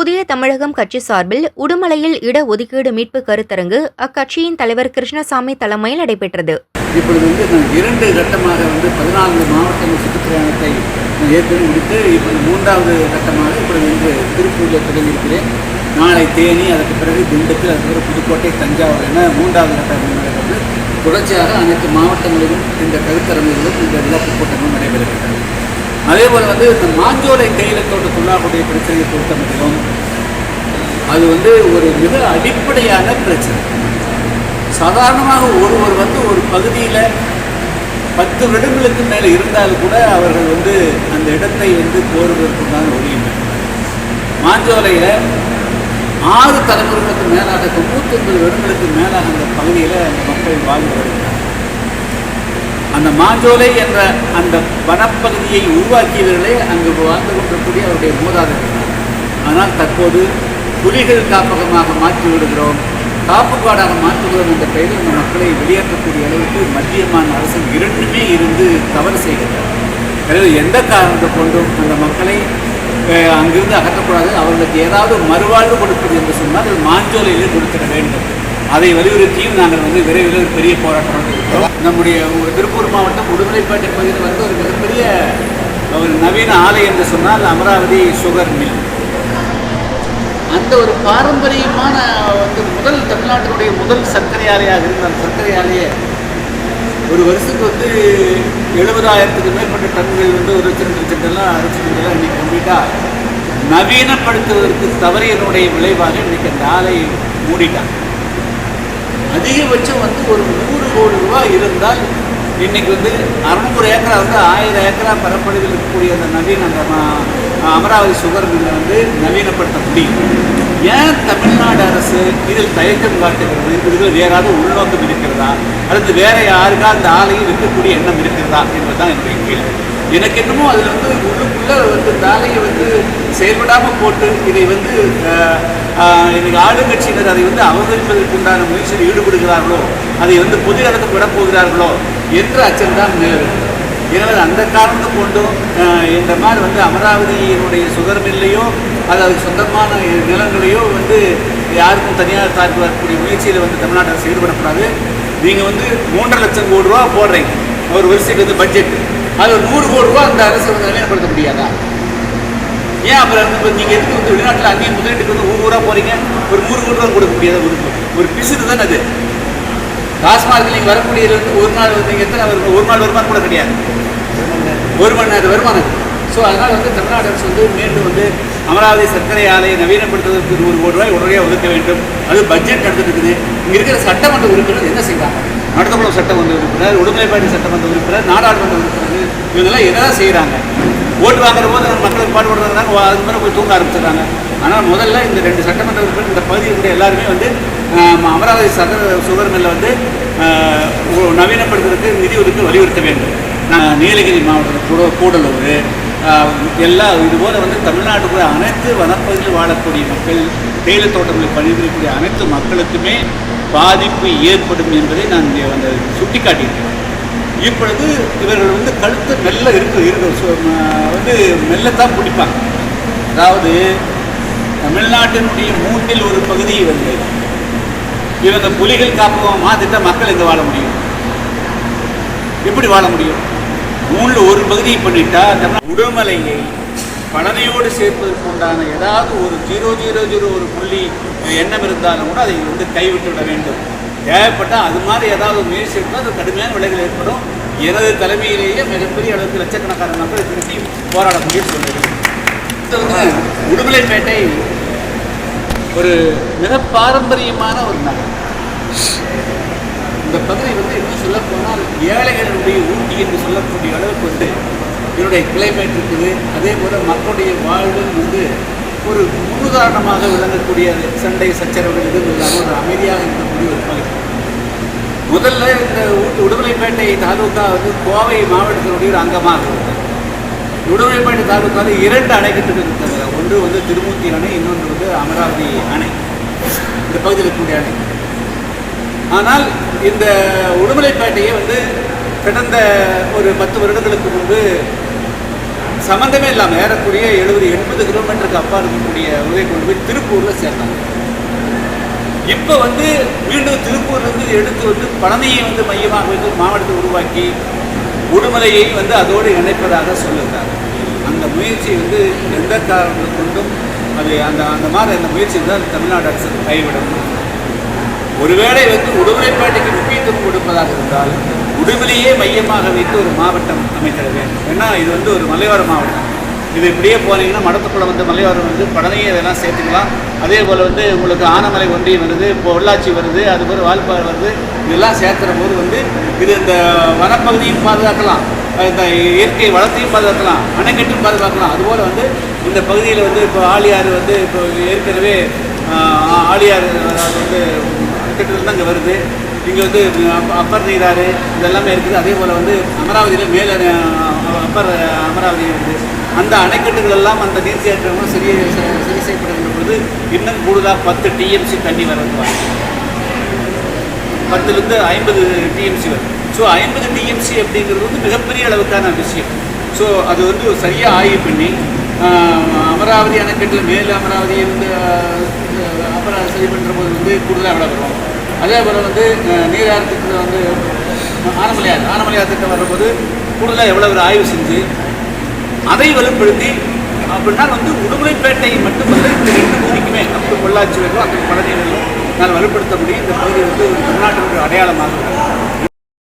புதிய தமிழகம் கட்சி சார்பில் உடுமலையில் இடஒதுக்கீடு மீட்பு கருத்தரங்கு அக்கட்சியின் தலைவர் கிருஷ்ணசாமி தலைமையில் நடைபெற்றது. இப்பொழுது வந்து இரண்டு கட்டமாக வந்து பதினான்கு மாவட்டங்கள் சுற்றுப்பிரயாணத்தை நான் ஏற்கனவே முடித்து இப்பொழுது மூன்றாவது கட்டமாக இப்பொழுது இன்று திருப்பூரில் தொடங்கியிருக்கிறேன். நாளை தேனி அதற்கு பிறகு திண்டுக்கல் அதுக்கு பிறகு புதுக்கோட்டை தஞ்சாவூர் என மூன்றாவது கட்டம் நடக்கிறது தொடர்ச்சியாக அனைத்து மாவட்டங்களிலும் இந்த கருத்தரங்குகளும் இந்த விளக்கு கூட்டங்களும் அதே போல் வந்து இந்த மாஞ்சோலை தேயிலை தோட்ட பிரச்சனையை பொறுத்த மட்டும் அது வந்து ஒரு மிக அடிப்படையான பிரச்சனை. சாதாரணமாக ஒருவர் வந்து ஒரு பகுதியில் பத்து வருடங்களுக்கு மேலே இருந்தால் கூட அவர்கள் வந்து அந்த இடத்தை வந்து கோருவதற்குண்டான உரிமை மாஞ்சோலையில் ஆறு தலைமுறைகளுக்கு மேலாக தொண்ணூத்தொன்பது வருடங்களுக்கு மேலாக அந்த பகுதியில் அந்த மக்கள் வாழ்ந்து வருகிறார் அந்த மாஞ்சோலை என்ற அந்த வனப்பகுதியை உருவாக்கியவர்களே அங்கு வாழ்ந்து கொண்டிருக்கக்கூடிய அவருடைய மூதாதையர்கள் ஆனால் தற்போது புலிகள் காப்பகமாக மாற்றி விடுகிறோம். காப்புக்காடாக மாற்றுகிறோம் என்ற பெயரில் அந்த மக்களை வெளியேற்றக்கூடிய அளவுக்கு மத்திய மாநில அரசு இரண்டுமே இருந்து தவறு செய்கிறது. எனவே எந்த காரணத்தை கொண்டும் அந்த மக்களை அங்கிருந்து அகற்றக்கூடாது. அவர்களுக்கு ஏதாவது மறுவாழ்வு கொடுப்பது என்று சொன்னால் அது மாஞ்சோலையிலே கொடுத்திட வேண்டும். அதை வலியுறுத்தியும் நாங்கள் வந்து விரைவில் ஒரு பெரிய போராட்டம் நம்முடைய திருப்பூர் மாவட்டம் உடுமலைப்பேட்டை பகுதியில் வந்து ஒரு மிகப்பெரிய ஒரு நவீன ஆலை என்று சொன்னால் அமராவதி சுகர் மில். அந்த ஒரு பாரம்பரியமான வந்து முதல் தமிழ்நாட்டினுடைய முதல் சர்க்கரை ஆலையாக இருந்த அந்த சர்க்கரை ஆலையை ஒரு வருஷத்துக்கு வந்து எழுபதாயிரத்துக்கு மேற்பட்ட டன்கள் வந்து ஒரு லட்சம் ரெண்டு லட்சம் அரைச்சி இன்னைக்கு கம்ப்ளீட்டாக நவீனப்படுத்துவதற்கு தவறியனுடைய விளைவாக இன்னைக்கு அந்த ஆலை மூடிட்டாங்க. அதிகபட்சம் வந்து ஒரு நூறு கோடி ரூபாய் இருந்தால் இன்னைக்கு வந்து அறநூறு ஏக்கரா வந்து ஆயிரம் ஏக்கரா பரப்பளவில் இருக்கக்கூடிய அந்த நவீன அந்த அமராவதி சுகர் மில்லை வந்து நவீனப்படுத்த முடியும். ஏன் தமிழ்நாடு அரசு இதில் தயக்கம் காட்டுகிறது? இதில் வேற ஏதாவது உள்நோக்கம் இருக்கிறதா? அல்லது வேற யாருக்கா அந்த ஆலையை விற்கக்கூடிய எண்ணம் இருக்கிறதா என்பதுதான் என்னுடைய கேள்வி. எனக்கு என்னமோ அதில் வந்து உள்ளுக்குள்ள வந்து இந்த ஆலையை வந்து செயல்படாமல் போட்டு இதை வந்து இன்னைக்கு ஆளுங்கட்சியினர் அதை வந்து அவதரிப்பதற்குண்டான முயற்சியில் ஈடுபடுகிறார்களோ அதை வந்து பொது இடத்துக்கு விடப்போகிறார்களோ என்ற என்ற அச்சம்தான் நிலவுகிறது எனவே அந்த காரணத்தை கொண்டும் இந்த மாதிரி வந்து அமராவதியினுடைய சுகர் மில்லையோ அது அதுக்கு சொந்தமான நிலங்களையோ வந்து யாருக்கும் தனியார் சார்பு வரக்கூடிய முயற்சியில் வந்து தமிழ்நாடு அரசு ஈடுபடக்கூடாது. நீங்கள் வந்து மூன்றரை லட்சம் கோடி ரூபா போடுறீங்க. ஒரு வருஷத்துக்கு வந்து பட்ஜெட் அது நூறு கோடி ரூபா அந்த அரசு வந்து ஏன் அப்புறம் வந்து இப்போ நீங்கள் எதுக்கு வந்து வெளிநாட்டில் அங்கேயும் முதலீட்டுக்கு வந்து ஊர் ஊராக போகிறீங்க ஒரு நூறு கோடி ரூபா கொடுக்க முடியாத ஒரு ஒரு பிசுறு தான் அது? டாஸ்மார்க்கில் நீங்கள் வரக்கூடியது வந்து ஒரு நாள் வந்து எத்தனை வரும்? ஒரு நாள் வருமானம் கூட கிடையாது. ஒரு மணி நேரம் வருமானம். ஸோ அதனால் வந்து தமிழ்நாடு அரசு வந்து மீண்டும் வந்து அமராவதி சர்க்கரை ஆலையை நவீனப்படுத்துவதற்கு நூறு கோடி ரூபாய் உடனடியாக ஒதுக்க வேண்டும். அது பட்ஜெட் நடந்துட்டு இருக்குது இங்கே இருக்கிற சட்டமன்ற உறுப்பினர் என்ன செய்கிறாங்க நடத்தப்படும் சட்டமன்ற உறுப்பினர் உடுமலைப்பாடி சட்டமன்ற உறுப்பினர் நாடாளுமன்ற உறுப்பினர் இவங்கெல்லாம் எதாவது செய்கிறாங்க ஓட்டு வாங்குற போது மக்களுக்கு பாடுபடுறதுனால அது மாதிரி போய் தூங்க ஆரம்பிச்சிடுறாங்க. ஆனால் முதல்ல இந்த ரெண்டு சட்டமன்ற உறுப்பினர் இந்த பகுதியில் இருக்கிற எல்லாருமே வந்து அமராவதி சகர சுகர் மில்லை வந்து நவீனப்படுத்துறதுக்கு நிதி ஒதுக்க வலியுறுத்த வேண்டும். நான் நீலகிரி மாவட்டத்தில் கூட கூடலூர் எல்லா இதுபோல் வந்து தமிழ்நாட்டுக்குள்ள அனைத்து வனப்பகுதியில் வாழக்கூடிய மக்கள் தேயிலை தோட்டங்களில் பணிபுரியக்கூடிய அனைத்து மக்களுக்குமே பாதிப்பு ஏற்படும் என்பதை நான் இங்கே வந்து சுட்டிக்காட்டியிருக்கிறேன். இப்பொழுது இவர்கள் வந்து கழுத்து மெல்ல இருக்கு இருக்கு. வந்து மெல்லத்தான் பிடிப்பாங்க. அதாவது தமிழ்நாட்டினுடைய மூன்றில் ஒரு பகுதியை வந்து இவங்க புலிகள் காப்பகமாக திட்டம் மக்கள் இங்கே வாழ முடியும்? எப்படி வாழ முடியும்? மூணில் ஒரு பகுதியை பண்ணிட்டா உடுமலையை பழனியோடு சேர்ப்பதற்கு உண்டான ஏதாவது ஒரு ஜீரோ ஜீரோ ஜீரோ ஒரு புள்ளி எண்ணம் இருந்தாலும் கூட அதை வந்து கைவிட்டு விட வேண்டும். தேவைப்பட்டால் அது மாதிரி ஏதாவது முயற்சி இருந்தால் அது கடுமையான விளைவுகள் ஏற்படும். எனது தலைமையிலேயே மிகப்பெரிய அளவுக்கு லட்சக்கணக்கான மக்கள் திருப்பி போராடக்கூடிய வந்து உடுமலைப்பேட்டை ஒரு மிக பாரம்பரியமான ஒரு நகரம். இந்த பகுதி வந்து இன்னும் சொல்ல போனால் ஏழைகளுடைய ஊட்டி என்று சொல்லக்கூடிய அளவுக்கு வந்து இதனுடைய கிளைமேட் இருக்குது. அதே போல் மக்களுடைய வாழ்வும் வந்து ஒரு முன்னுதாரணமாக விளங்கக்கூடிய சண்டை சச்சரவுகள் எதுவும் இல்லாமல் ஒரு அமைதியாக பகுதி முதல்ல இந்த உடுமலைப்பேட்டை தாலுகா வந்து கோவை மாவட்டத்தினுடைய ஒரு அங்கமாக இருந்தது. உடுமலைப்பேட்டை தாலுக்காவில் இரண்டு அணைக்கட்டுகள் இருந்தது. ஒன்று வந்து திருமூர்த்தி அணை இன்னொன்று வந்து அமராவதி அணை. இந்த பகுதியில் இருக்கக்கூடிய அணை. ஆனால் இந்த உடுமலைப்பேட்டையை வந்து கடந்த ஒரு பத்து வருடங்களுக்கு முன்பு சம்மந்தமே இல்லாமல் ஏறக்கூடிய எழுபது எண்பது கிலோமீட்டருக்கு அப்பா இருக்கக்கூடிய உதவி கொண்டு போய் திருப்பூரில் சேர்ந்தாங்க இப்போ வந்து மீண்டும் திருப்பூர்லேருந்து எடுத்து வந்து பழனியை வந்து மையமாக வைத்து மாவட்டத்தை உருவாக்கி உடுமலையை வந்து அதோடு இணைப்பதாக சொல்லுகிறார் அந்த முயற்சி வந்து எந்த காரணத்தை கொண்டும் அது அந்த அந்த மாதிரி அந்த முயற்சி தான் தமிழ்நாடு அரசு கைவிடணும். ஒருவேளை வந்து உடுமலைப்பேட்டைக்கு முக்கியத்துவம் கொடுப்பதாக இருந்தால் உடுமலையே மையமாக வைத்து ஒரு மாவட்டம் அமைக்கிற வேண்டும். ஏன்னா இது வந்து ஒரு மலையோர மாவட்டம். இது இப்படியே போனீங்கன்னா மடத்துக்குள்ள வந்து மலையோரம் வந்து பழனியை இதெல்லாம் சேர்த்துக்கலாம். அதே போல் வந்து உங்களுக்கு ஆனமலை ஒன்றியம் வருது பொள்ளாச்சி வருது அதுபோல் வால்பாறை வருது இதெல்லாம் சேர்த்துற போது வந்து இது இந்த வனப்பகுதியும் பாதுகாக்கலாம். இந்த இயற்கை வளத்தையும் பாதுகாக்கலாம் அணைக்கட்டும் பாதுகாக்கலாம். அதுபோல் வந்து இந்த பகுதியில் வந்து இப்போ ஆழியாறு வந்து இப்போ ஏற்கனவே ஆஹ், ஆழியாறு வந்து திட்டத்தில் அங்கே வருது. இங்கே வந்து அப்பர் நீராறு இதெல்லாமே இருக்குது. அதே போல் வந்து அமராவதியில் மேலே அப்பர் அமராவதி இருக்குது அந்த அணைக்கட்டுகள் எல்லாம் அந்த நீர் தேற்றங்களும் சரி சரி- சரி செய்யப்படுகின்ற பொழுது இன்னும் கூடுதலாக பத்து டிஎம்சி தண்ணி வரது பத்துலேருந்து ஐம்பது டிஎம்சி வரும். ஸோ ஐம்பது டிஎம்சி அப்படிங்கிறது வந்து மிகப்பெரிய அளவுக்கான விஷயம். ஸோ அது வந்து ஒரு சரியாக ஆய்வு பண்ணி அமராவதி அணைக்கட்டில் மேல் அமராவதி வந்து அப்புறம் சரி பண்ணுற போது வந்து கூடுதலாக எவ்வளோ வரும். அதே போல் வந்து ஆஹ், நீராறு திட்டத்தில் வந்து ஆனமலையார் ஆனமலையார் திட்டம் வரும்போது கூடுதலாக எவ்வளோ ஒரு ஆய்வு செஞ்சு அதை வலுப்படுத்தி அப்படின்னா வந்து உடுமலைப்பேட்டை மட்டுமல்ல இந்த ரெண்டு பகுதிக்குமே நமக்கு பொள்ளாச்சி வரலும் அந்த பழனி நான் வலுப்படுத்த முடியும் இந்த பகுதி வந்து தமிழ்நாட்டினுடைய அடையாளமாக